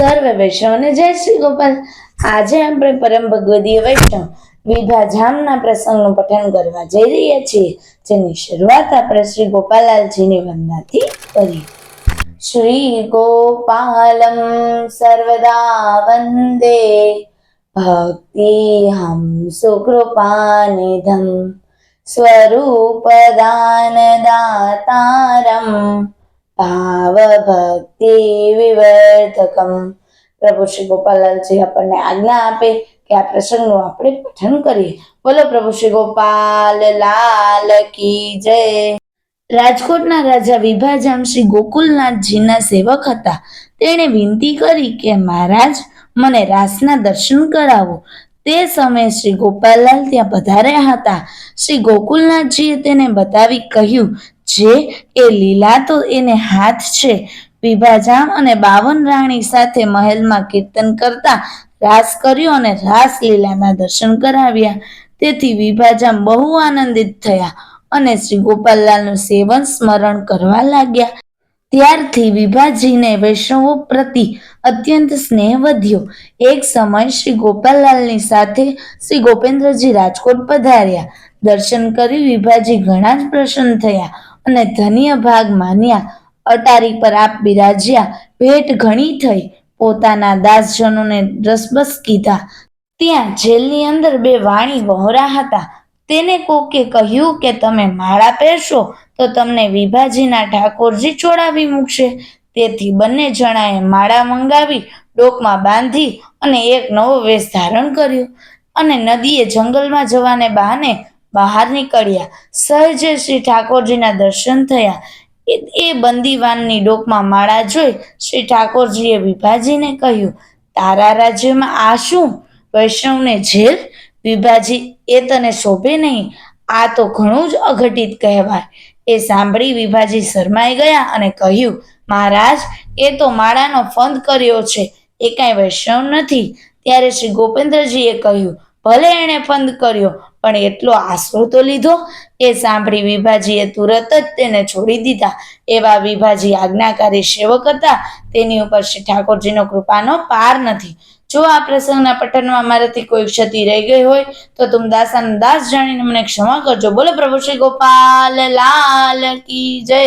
સર્વ વૈષ્ણવને જય શ્રી ગોપાલ. આજે આપણે પરમ ભગવદીય વૈષ્ણવ વિભા જામના પ્રસંગનું પઠન કરવા જઈ રહ્યા છીએ, જેની શરૂઆત આપણે શ્રી ગોપાલાલજીની વંદનાથી કરી શ્રી ગોપાલમ સર્વદા વંદે. ભક્તિ હમ સુકૃપાનિધમ સ્વરૂપદાન દાતારમ. ભાવભક્તિ વિવર્ધકમ પ્રભુ શ્રી ગોપાલાલજી આપણને આજ્ઞા આપે કે આ પ્રસંગનું આપણે પઠન કરીએ. બોલો પ્રભુ શ્રી ગોપાલ, લાલ કી જય. રાજકોટના રાજા વિભાજામ શ્રી ગોકુલનાથજીના સેવક હતા. તેણે વિનંતી કરી કે, મહારાજ, મને રાસના દર્શન કરાવો. તે સમયે શ્રી ગોપાલલાલ ત્યાં પધાર્યા હતા. શ્રી ગોકુલનાથજીએ તેને બતાવી કહ્યું જે એ લીલા તો એને હાથ છે. વિભાજામ અને બાવન રાણી સાથે મહેલમાં કીર્તન કરતા રાસ કર્યો અને રાસ લીલાના દર્શન કરાવ્યા. તેથી વિભાજામ બહુ આનંદિત થયા અને શ્રી ગોપાલલાલનું સેવન સ્મરણ કરવા લાગ્યા. ત્યારથી વિભાજીને વૈષ્ણવો પ્રતિ અત્યંત સ્નેહ વધ્યો. એક સમય શ્રી ગોપાલલાલની સાથે શ્રી ગોપેન્દ્રજી રાજકોટ પધાર્યા. દર્શન કરી વિભાજી ઘણા જ પ્રસન્ન થયા. અને ધન્ય ભાગ માન્યા. અટારી પર આપ બિરાજ્યા. ભેટ ઘણી થઈ. પોતાના દાસજનોને રસબસ કીધા. ત્યાં જેલની અંદર બે વાણી વહોરા હતા. તેને કોકે કહ્યું કે તમે માળા પહેરશો, તો તમને વિભાજીના ઠાકોરજી છોડાવી મૂકશે. તેથી બંને જણાએ માળા મંગાવી, ડોકમાં બાંધી અને એક નવો વેશ ધારણ કર્યો. અને નદીએ જંગલમાં જવાને બહાને બહાર નીકળ્યા. સહજે શ્રી ઠાકોરજીના દર્શન થયા. એ- બંદીવાનની ડોકમાં માળા જોઈ શ્રી ઠાકોરજીએ વિભાજીને કહ્યું, તારા રાજ્યમાં આ શું? વૈષ્ણવને જેલ વિભાજી એ તને શોભે નહીં. આ તો ઘણું જ અઘટિત કહેવાય. એ સાંભળી વિભાજી શરમાઈ ગયા અને કહ્યું, મહારાજ, એ તો માળાનો ફંદ કર્યો છે. એ કાંઈ વૈષ્ણવ નથી. ત્યારે શ્રી ગોપેન્દ્રજીએ કહ્યું ભલે એણે ફંદ કર્યો, પણ એટલો આશરો તો લીધો એ સાંભળી વિભાજીએ તુરત જ તેને છોડી દીધા. એવા વિભાજી આજ્ઞાકારી સેવક હતા. તેની ઉપર શ્રી ઠાકોરજીનો કૃપાનો પાર નથી. જો આ પ્રસંગના પઠનમાં મારાથી કોઈ ક્ષતિ રહી ગઈ હોય, તો તું દાસાનો દાસ જાણીને મને ક્ષમા કરજો. બોલો પ્રભુ શ્રી ગોપાલ, લાલ કી જય.